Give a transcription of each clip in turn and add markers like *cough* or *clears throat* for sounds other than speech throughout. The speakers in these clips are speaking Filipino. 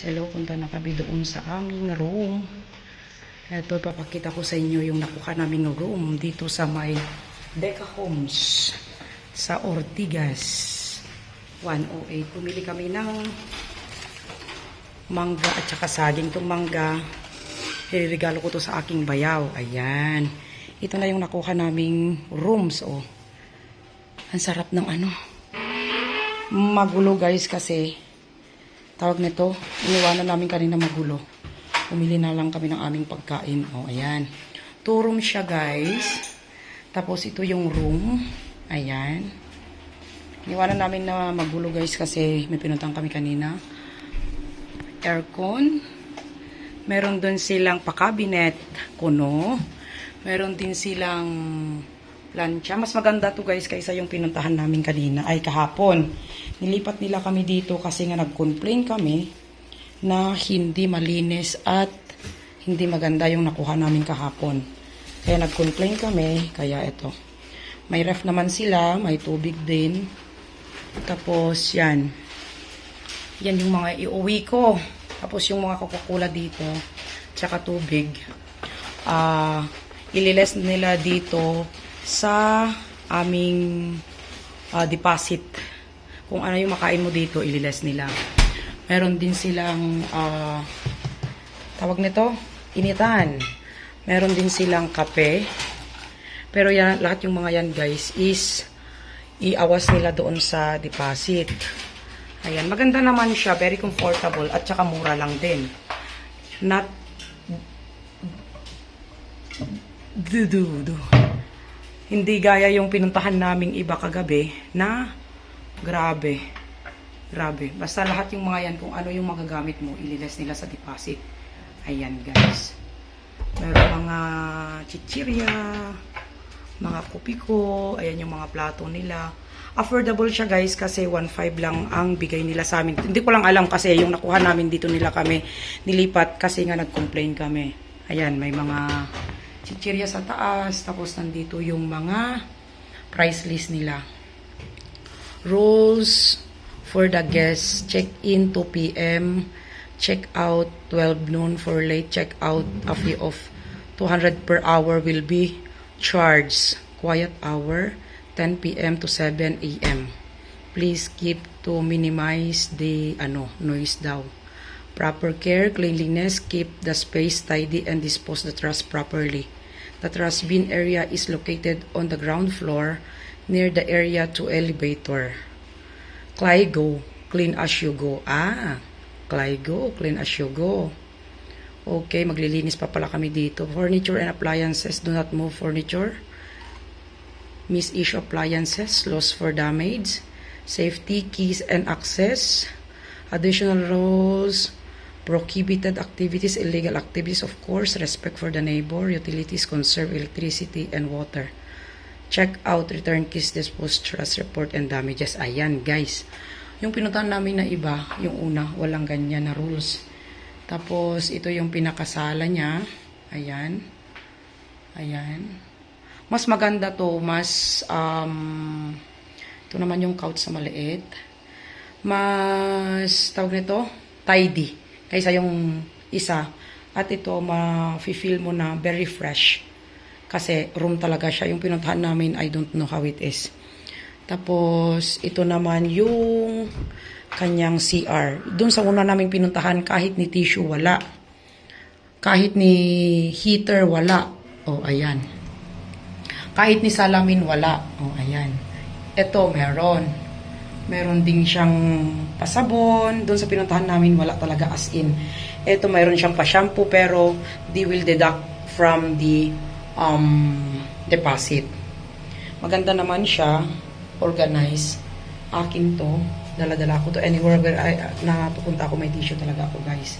hello, punta na kami doon sa aming room. Ito, papakita ko sa inyo yung nakuha naming room dito sa may Deca Homes sa Ortigas 108. Pumili kami ng mangga at saka saging. Itong mangga, regalo ko to sa aking bayaw. Ayan. Ito na yung nakuha naming rooms, oh. Ang sarap ng ano. Magulo guys kasi tawag nito, iniwanan namin kanina magulo. Umili na lang kami ng aming pagkain. O, oh, ayan. Two room siya, guys. Tapos, ito yung room. Ayan. Iniwanan namin na magulo, guys, kasi may pinuntang kami kanina. Aircon. Meron doon silang pakabinet, kuno. Meron din silang plancha. Mas maganda to guys kaysa yung pinuntahan namin kanina ay kahapon. Nilipat nila kami dito kasi nga nag-complain kami na hindi malinis at hindi maganda yung nakuha namin kahapon. Kaya nag-complain kami, kaya ito. May ref naman sila, may tubig din. Tapos yan. Yan yung mga iuwi ko. Tapos yung mga Coca-Cola dito, tsaka tubig. Ah, ililes nila dito sa aming ah, deposit. Kung ano yung makain mo dito, ililes nila. Meron din silang ah, tawag nito, initan. Meron din silang kape. Pero yan, lahat yung mga yan guys is iawas nila doon sa deposit. Ayan, maganda naman siya, very comfortable at saka mura lang din. Not dududu. Hindi gaya yung pinuntahan naming iba kagabi na grabe. Grabe. Basta lahat yung mga yan, kung ano yung magagamit mo, ililes nila sa deposit. Ayan, guys. Meron mga chichirya, mga kupiko, ayan yung mga plato nila. Affordable siya guys kasi 1.5 lang ang bigay nila sa amin. Hindi ko lang alam kasi yung nakuha namin dito nila kami nilipat kasi nga nag-complain kami. Ayan, may mga chichirya sa taas, tapos nandito yung mga price list nila. Rules for the guests, check-in 2 p.m., check-out 12 noon for late check-out, a fee of 200 per hour will be charged. Quiet hour, 10 p.m. to 7 a.m. Please keep to minimize the ano noise daw. Proper care, cleanliness, keep the space tidy and dispose the trash properly. The trash bin area is located on the ground floor near the area to elevator. Clygo, clean as you go. Ah, Clygo, clean as you go. Okay, maglilinis pa pala kami dito. Furniture and appliances, do not move furniture. Misissue appliances, loss for damage. Safety, keys and access. Additional rules, prohibited activities, illegal activities, of course, respect for the neighbor, utilities, conserve electricity and water. Check out, return keys, dispose, trust report, and damages. Ayan, guys. Yung pinuntahan namin na iba, yung una, walang ganyan na rules. Tapos, ito yung pinakasala niya. Ayan. Ayan. Mas maganda to, mas, um, ito naman yung couch sa maliit. Mas, tawag nito, tidy. Kaysa yung isa. At ito, ma-feel mo na very fresh. Kasi room talaga siya. Yung pinuntahan namin, I don't know how it is. Tapos, ito naman yung kanyang CR. Doon sa una naming pinuntahan, kahit ni tissue, wala. Kahit ni heater, wala. O, oh, ayan. Kahit ni salamin, wala. O, oh, ayan. Ito, meron. Meron din siyang pasabon. Doon sa pinuntahan namin, wala talaga as in. Ito, meron siyang pa-shampoo, pero they will deduct from the um, deposit. Maganda naman siya. Organized. Akin to. Dala-dala ko to. Anywhere where I, na pupunta ako, may tissue talaga ako, guys.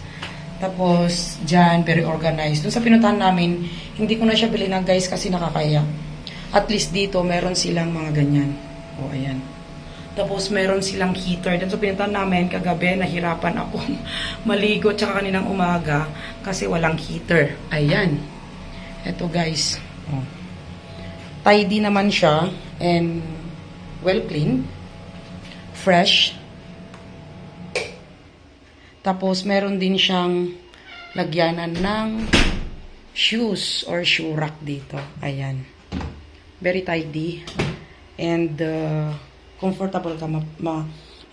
Tapos, dyan, very organized. Doon sa pinuntahan namin, hindi ko na siya bilhin na, guys, kasi nakakaya. At least dito, meron silang mga ganyan. O, ayan. Tapos, meron silang heater. Doon sa pinuntahan namin, kagabi, nahirapan ako *laughs* maligo tsaka kaninang umaga kasi walang heater. Ayan. Ito, guys. O. Tidy naman siya and well clean. Fresh. Tapos, meron din siyang lagyanan ng shoes or shoe rack dito. Ayan. Very tidy. And uh, comfortable ka. Ma, ma,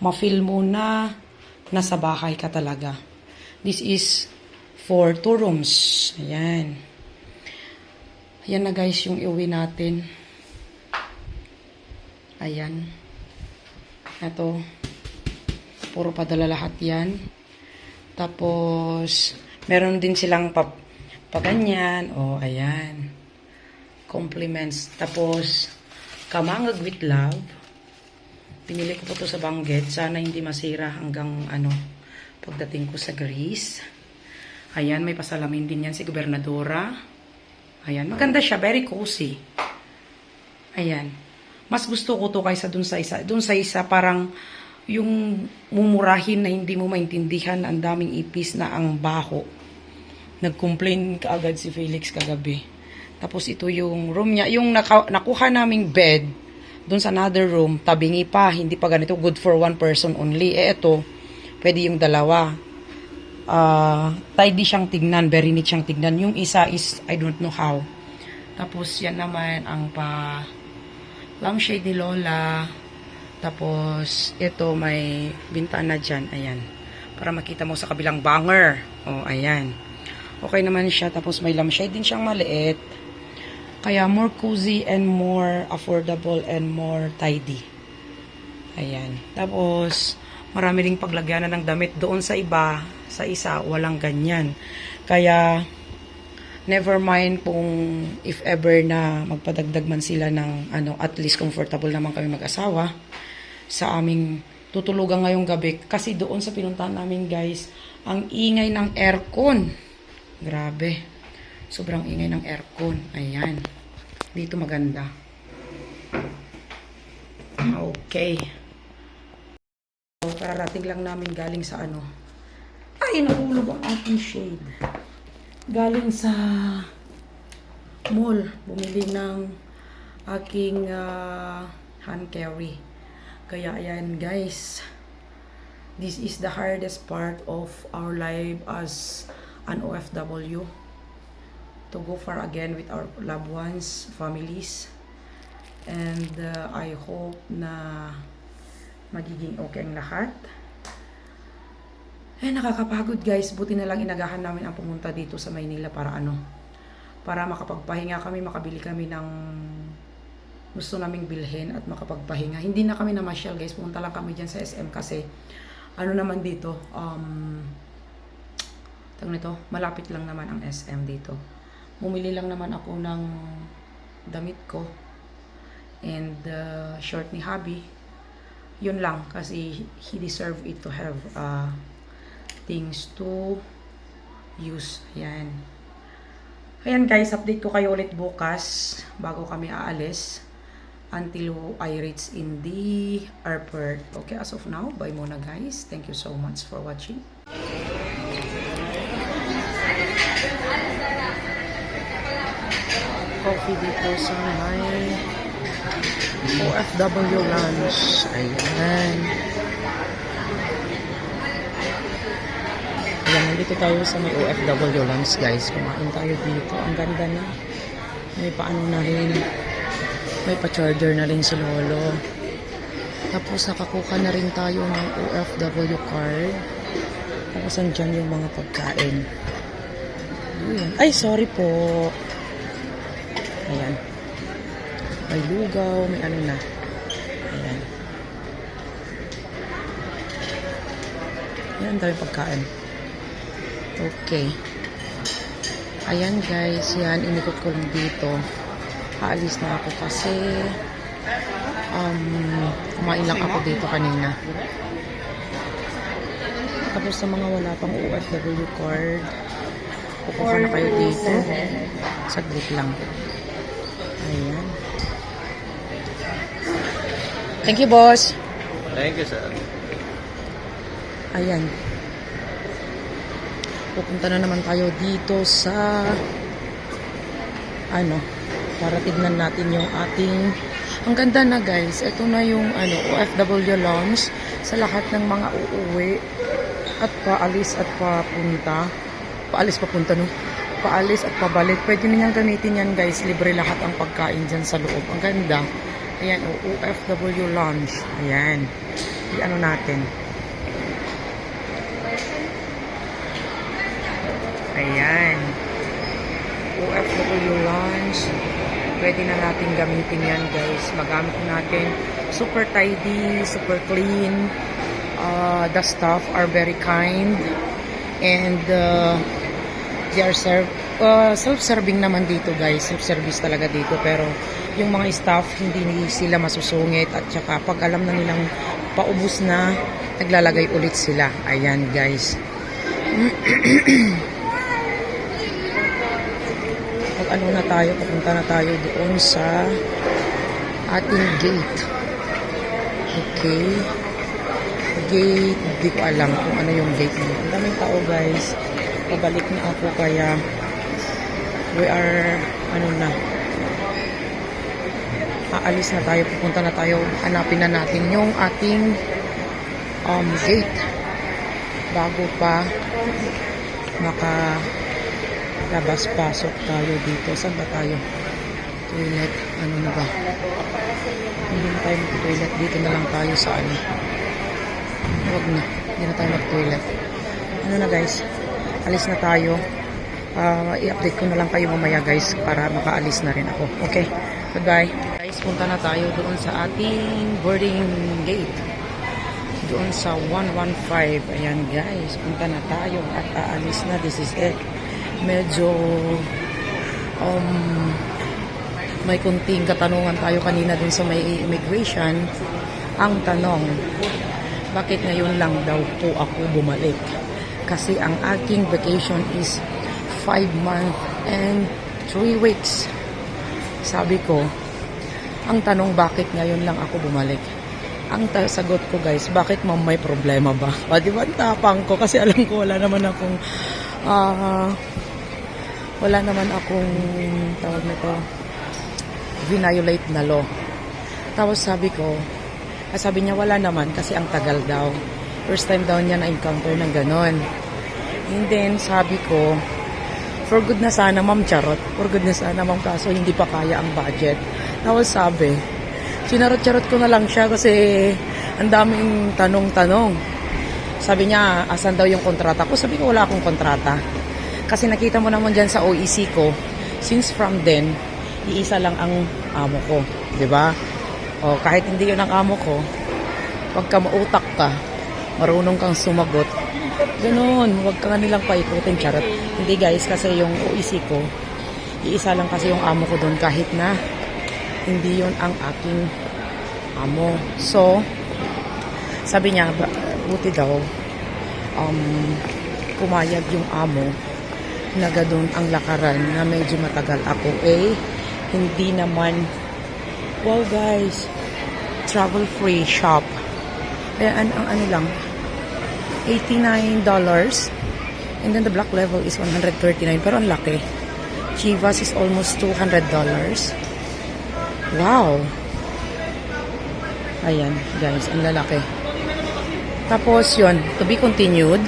ma-feel mo na nasa bahay ka talaga. This is for two rooms. Ayan. Ayan na guys yung iuwi natin. Ayan. Ito. Puro padala lahat yan. Tapos, meron din silang pa, paganyan. O, oh, ayan. Compliments. Tapos, kamangag with love. Pinili ko po to sa Banggit. Sana hindi masira hanggang ano, pagdating ko sa Greece. Ayan, may pasalamin din yan si Gobernadora. Ayan, maganda siya. Very cozy. Ayan. Mas gusto ko to kaysa dun sa isa. Dun sa isa parang yung mumurahin na hindi mo maintindihan ang daming ipis na ang baho. Nag-complain kaagad si Felix kagabi. Tapos ito yung room niya. Yung nakuha naming bed dun sa another room, tabingi pa. Hindi pa ganito. Good for one person only. Eh ito, pwede yung dalawa. Ah, tidy siyang tignan. Very neat siyang tignan. Yung isa is, I don't know how. Tapos yan naman ang pa lampshade ni Lola. Tapos, ito may bintana dyan. Ayan. Para makita mo sa kabilang banger. O, ayan. Okay naman siya. Tapos, may lampshade din siyang maliit. Kaya, more cozy and more affordable and more tidy. Ayan. Tapos, marami ring paglagyanan ng damit doon sa iba. Sa isa, walang ganyan. Kaya, never mind kung if ever na magpadagdag man sila ng ano, at least comfortable naman kami mag-asawa sa aming tutulugan ngayong gabi. Kasi doon sa pinuntahan namin guys, ang ingay ng aircon. Grabe. Sobrang ingay ng aircon. Ayan. Dito maganda. Okay. So, kararating lang namin galing sa ano. Ay, nahulog ang ating shade galing sa mall, bumili ng aking ah, hand carry. Kaya ayan guys, this is the hardest part of our life as an OFW. To go far again with our loved ones, families. And uh, I hope na magiging okay ang lahat. Eh, nakakapagod guys. Buti na lang inagahan namin ang pumunta dito sa Maynila para ano, para makapagpahinga kami, makabili kami ng gusto naming bilhin at makapagpahinga. Hindi na kami namasyal guys. Pumunta lang kami dyan sa SM kasi ano naman dito, um, tag nito, malapit lang naman ang SM dito. Bumili lang naman ako ng damit ko and uh, short ni hubby. Yun lang kasi he deserve it to have uh, things to use. Ayan. Ayan guys, update ko kayo ulit bukas bago kami aalis until I reach in the airport. Okay, as of now, bye muna guys. Thank you so much for watching. Coffee dito sa may OFW lunch. Ayan. Ayan, nandito tayo sa may OFW lunch guys. Kumain tayo dito. Ang ganda na. May paano na rin. May pa-charger na rin si Lolo. Tapos nakakuha na rin tayo ng OFW card. Tapos andyan yung mga pagkain. Ayan. Ay, sorry po. Ayan. May lugaw, may ano na. Ayan. Ayan, dami pagkain. Okay. Ayan guys, yan, inikot ko lang dito. Aalis na ako kasi um, kumain lang ako dito kanina. Tapos sa mga wala pang OFW card, kukuha na kayo dito. Saglit lang. Ayan. Thank you, boss. Thank you, sir. Ayan. Pupunta na naman tayo dito sa ano, para tignan natin yung ating ang ganda na guys. Ito na yung ano, OFW lounge sa lahat ng mga uuwi. at paalis at papunta. Paalis papunta no. Paalis at pabalik. Pwede ninyang gamitin yan guys. Libre lahat ang pagkain dyan sa loob. Ang ganda. Ayan, o, OFW Lounge. Ayan. I-ano natin. Ayan. OFW Lounge. Pwede na natin gamitin yan guys. Magamit natin. Super tidy, super clean. Uh, the staff are very kind. And uh, they are serve, uh, self-serving naman dito guys. Self-service talaga dito. Pero yung mga staff, hindi sila masusungit. At saka pag alam na nilang paubos na, naglalagay ulit sila. Ayan guys. *clears throat* Pag ano na tayo, papunta na tayo doon sa ating gate. Okay. Gate, hindi ko alam kung ano yung gate yun. Ang daming tao guys. Pabalik na ako kaya we are, ano na, aalis na tayo, pupunta na tayo, hanapin na natin yung ating um, gate bago pa maka labas-pasok tayo dito. Saan ba tayo? Toilet. Ano na ba? Hindi na tayo mag-toilet. Dito na lang tayo sa ano. Huwag na. Hindi na tayo mag-toilet. Ano na guys? Alis na tayo. Ah, i-update ko na lang kayo mamaya guys para makaalis na rin ako. Okay? Goodbye. Guys, punta na tayo doon sa ating boarding gate. Doon sa 115. Ayan guys, punta na tayo at aalis na. This is it medyo um, may kunting katanungan tayo kanina dun sa may immigration. Ang tanong, bakit ngayon lang daw po ako bumalik? Kasi ang aking vacation is 5 months and 3 weeks. Sabi ko, ang tanong bakit ngayon lang ako bumalik? Ang sagot ko guys, bakit ma'am may problema ba? *laughs* O, di ba ang tapang ko? Kasi alam ko wala naman akong ah wala naman akong tawag nito violate na law. Tapos sabi ko, ah, sabi niya wala naman kasi ang tagal daw. First time daw niya na-encounter ng ganon. And then sabi ko, for good na sana ma'am charot. For good na sana ma'am kaso hindi pa kaya ang budget. Tapos sabi, sinarot-charot ko na lang siya kasi ang daming tanong-tanong. Sabi niya, asan daw yung kontrata ko? Sabi ko, wala akong kontrata. Kasi nakita mo naman dyan sa OEC ko, since from then, iisa lang ang amo ko. ba? O, kahit hindi yun ang amo ko, pagka mautak ka, marunong kang sumagot, ganun, huwag ka nilang paikutin, charot. Hindi guys, kasi yung OEC ko, iisa lang kasi yung amo ko doon kahit na hindi yun ang aking amo. So, sabi niya, buti daw, um, pumayag yung amo na ganun ang lakaran na medyo matagal ako. Eh, hindi naman, wow guys, travel free shop. Kaya ang, ang ano lang, $89. And then the black level is 139 pero ang laki. Chivas is almost $200. Wow. Ayan, guys, ang lalaki. Tapos yun, to be continued.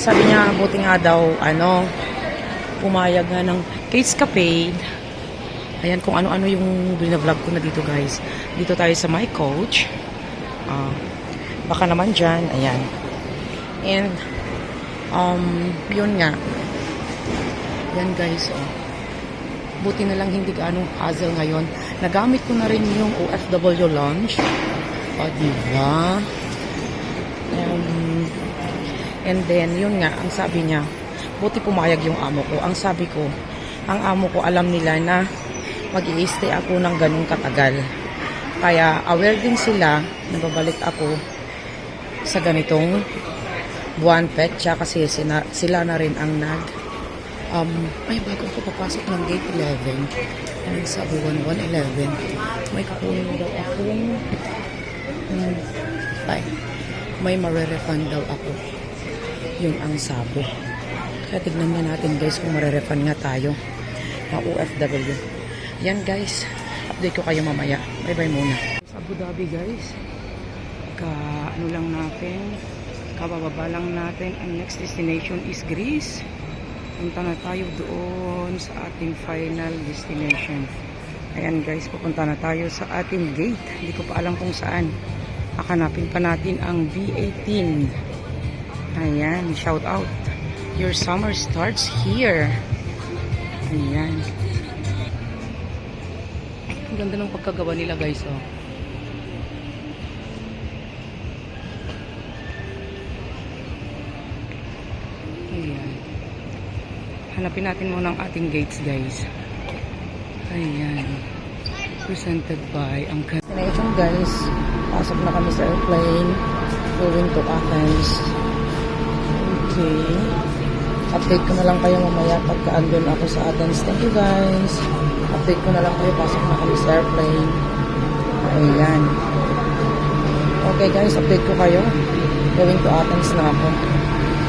Sabi niya, buti nga daw, ano, pumayag nga ng case capade. Ayan, kung ano-ano yung vlog ko na dito, guys. Dito tayo sa my coach. Ah, baka naman dyan, ayan. And, um, yun nga. Yan, guys, oh. Buti na lang hindi gaano hassle ngayon. Nagamit ko na rin yung OFW launch. O, diba? Um, and then, yun nga, ang sabi niya, buti pumayag yung amo ko. Ang sabi ko, ang amo ko alam nila na mag stay ako ng ganung katagal. Kaya aware din sila na babalik ako sa ganitong buwan petsa kasi sina, sila na rin ang nag um, ay bago ko papasok ng gate 11 ano sabi 1111 may kukunin daw akong um, ay may marerefund daw ako. Yun ang sabo kaya tignan nga natin guys kung marerefund nga tayo na OFW yan guys update ko kayo mamaya. Bye bye muna. Sa Abu Dhabi guys ka ano lang natin Kabababa lang natin. Ang next destination is Greece. Punta na tayo doon sa ating final destination. Ayan guys, pupunta na tayo sa ating gate. Hindi ko pa alam kung saan. Hakanapin pa natin ang B18. Ayan, shout out. Your summer starts here. Ayan. Ang ganda ng pagkagawa nila guys, oh. Hanapin natin muna ang ating gates, guys. Ayan. Presented by ang destination, guys. Pasok na kami sa airplane. Going to Athens. Okay. Update ko na lang kayo mamaya pagka andun ako sa Athens. Thank you, guys. Update ko na lang kayo. Pasok na kami sa airplane. Ayan. Okay, guys. Update ko kayo. Going to Athens na ako.